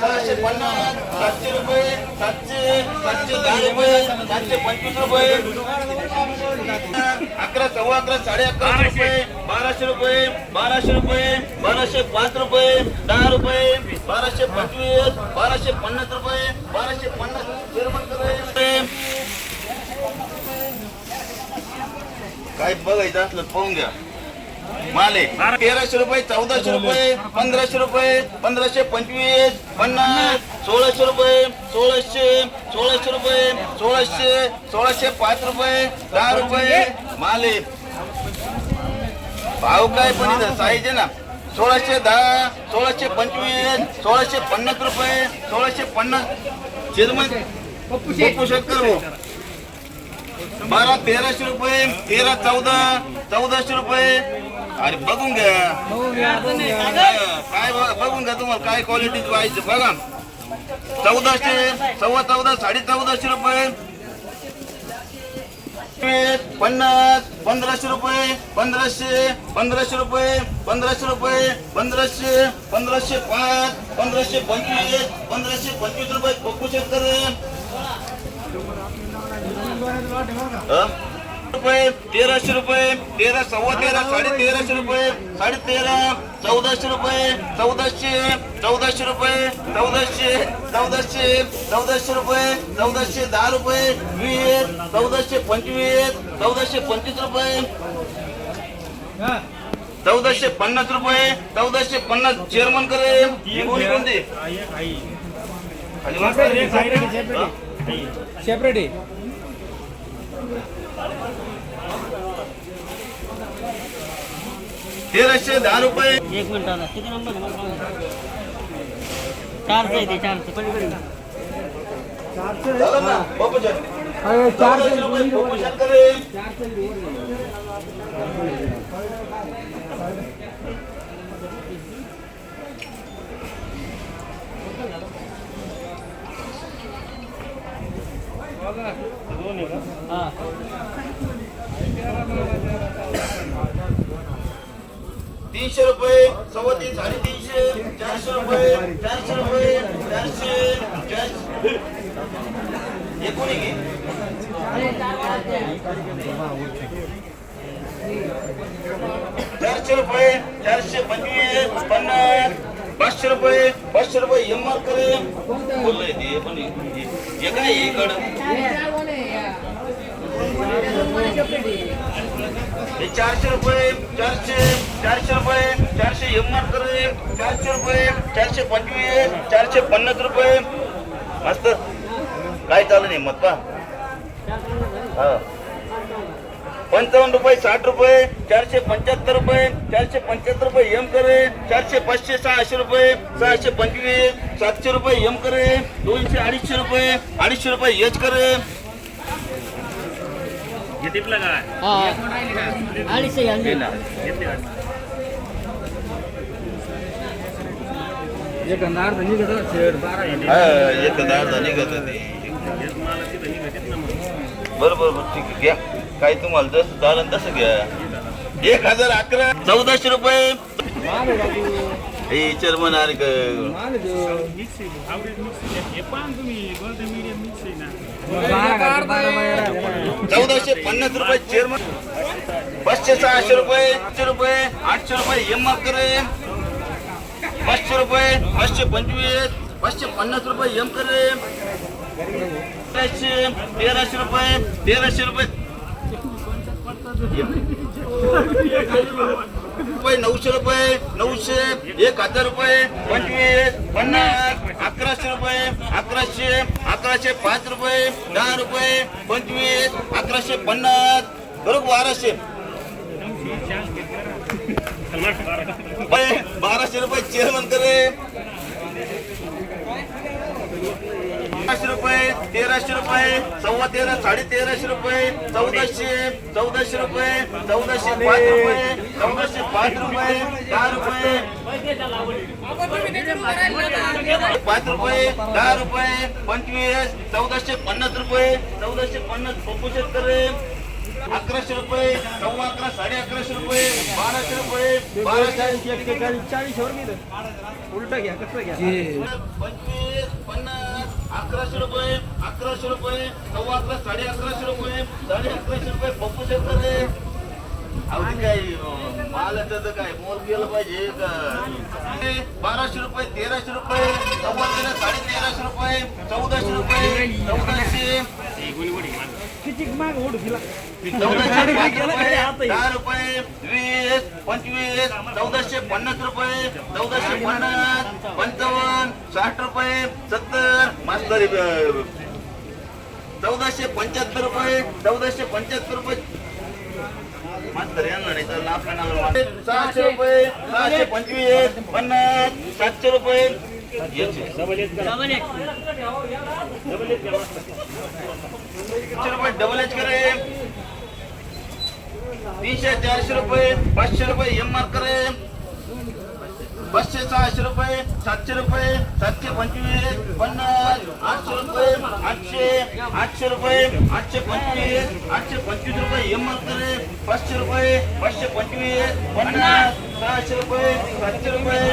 सहाशे पन्नास सातशे रुपये सातशे सातशे दहा रुपये सातशे पंचवीस रुपये अकरा सव्वा अकरा साडे अकरा रुपये बाराशे रुपये बाराशे रुपये बाराशे पाच रुपये दहा रुपये बाराशे पंचवीस बाराशे पन्नास रुपये बाराशे पन्नास काय बघायचं असलं पाहून घ्या. माले. तेराशे रुपये चौदाशे रुपये पंधराशे रुपये पंधराशे पंचवीस पन्नास सोळाशे रुपये सोळाशे सोळाशे रुपये सोळाशे सोळाशे पाच रुपये दहा रुपये. माले. भाव काय पण साहिजे ना. सोळाशे दहा सोळाशे पंचवीस सोळाशे पन्नास रुपये सोळाशे पन्नास. चिरमन पप्पू शेतकर बारा तेराशे रुपये तेरा चौदा चौदाशे रुपये अरे बघून घ्या. काय बघून घ्या तुम्हाला काय क्वालिटी पाहिजे. बघा. चौदाशे सव्वा चौदा साडे चौदाशे रुपये. पन्नास पंधराशे रुपये पंधराशे पंधराशे रुपये पंधराशे रुपये पंधराशे पंधराशे पाच पंधराशे पंचवीस पंधराशे पंचवीस रुपये. बघू शेतकरी रुपये तेराशे रुपये तेरा सव्वा तेरा साडे तेराशे रुपये साडे तेरा चौदाशे रुपये चौदाशे चौदाशे रुपये चौदाशे चौदाशे चौदाशे रुपये चौदाशे दहा रुपये वीस चौदाशे पंचवीस चौदाशे पंचवीस रुपये चौदाशे पन्नास रुपये चौदाशे पन्नास चेअरमन करे कोणती? सेपरेट तेराशे दहा रुपये. एक मिनिट आता किती नंबर आहे? मला सांगा. चारशे आहे ते चारशे. पलीकडे झालं ना तीनशे रुपये सव्वा तीन साडेतीनशे चारशे रुपये चारशे रुपये चारशे चारशे. एकूण चारशे रुपये चारशे पंचवीस पन्नास पाचशे रुपये पाचशे रुपये एम आर करे बोललंय ते पण हे काय इकडं? चारशे रुपये चारशे चारशे रुपये चारशे एम करे चारशे रुपये चारशे पंचवीस चारशे पन्नास रुपये. मस्त. काय चालू नाही मत पा पंचावन्न रुपये साठ रुपये चारशे पंच्याहत्तर रुपये चारशे पंच्याहत्तर रुपये एम करे चारशे पाचशे सहाशे रुपये सहाशे पंचवीस सातशे रुपये एम करे दोनशे अडीचशे रुपये अडीचशे रुपये एच करे हा अडीचशे घ्या एक शेड बारा एक दहा निघत बरं बरं ठीक आहे घ्या काय तुम्हाला जसं चालन तसं घ्या एक हजार अकरा चौदाशे रुपये. हे चेअरमन अरे ग- चौदाशे पन्नास रुपये चेअरमन पाचशे सहाशे रुपये आठशे रुपये आठशे रुपये एम आर करे. पाचशे रुपये पाचशे पंचवीस पाचशे पन्नास रुपये एम करे. तेराशे तेराशे रुपये तेराशे रुपये. रुपये नऊशे रुपये नऊशे एक हजार रुपये पंचवीस पन्नास अकराशे रुपये अकराशे अकराशे पाच रुपये दहा रुपये पंचवीस अकराशे पन्नास बरोबर बाराशे. रुपये, बाराशे रुपये चेअरमन करे बाराशे रुपये तेराशे रुपये सव्वा तेरा साडे तेराशे रुपये चौदाशे चौदाशे रुपये चौदाशे पाच रुपये चौदाशे पाच रुपये दहा रुपये. पाच रुपये दहा रुपये पंचवीस चौदाशे पन्नास रुपये चौदाशे पन्नास पप्पू शेतकरी अकराशे रुपये नऊ अकरा साडे अकराशे रुपये बाराशे रुपये बाराशे चाळीस उलट घ्या कसं घ्या. पंचवीस पन्नास अकराशे रुपये अकराशे रुपये नऊ अकरा साडे अकराशे रुपये साडे अकराशे रुपये पप्पू मालाचं काय मोल गेलं पाहिजे बाराशे रुपये तेराशे रुपये साडे तेराशे रुपये चौदाशे रुपये चौदाशे. दहा रुपये वीस पंचवीस चौदाशे पन्नास रुपये चौदाशे पन्नास पंचावन्न साठ रुपये सत्तर मास्तर चौदाशे पंच्याहत्तर रुपये चौदाशे पंच्याहत्तर रुपये. मास्तर सहाशे रुपये सहाशे पंचवीस पन्नास सातशे रुपये डबल एच करे तीनशे चारशे रुपये पाचशे रुपये एम आर करे पाचशे सहाशे रुपये सातशे रुपये सातशे पंचवीस पन्नास आठशे रुपये आठशे आठशे रुपये आठशे पंचवीस आठशे पंचवीस रुपये हिंमत पाचशे रुपये पाचशे पंचवीस पन्नास सहाशे रुपये सातशे रुपये.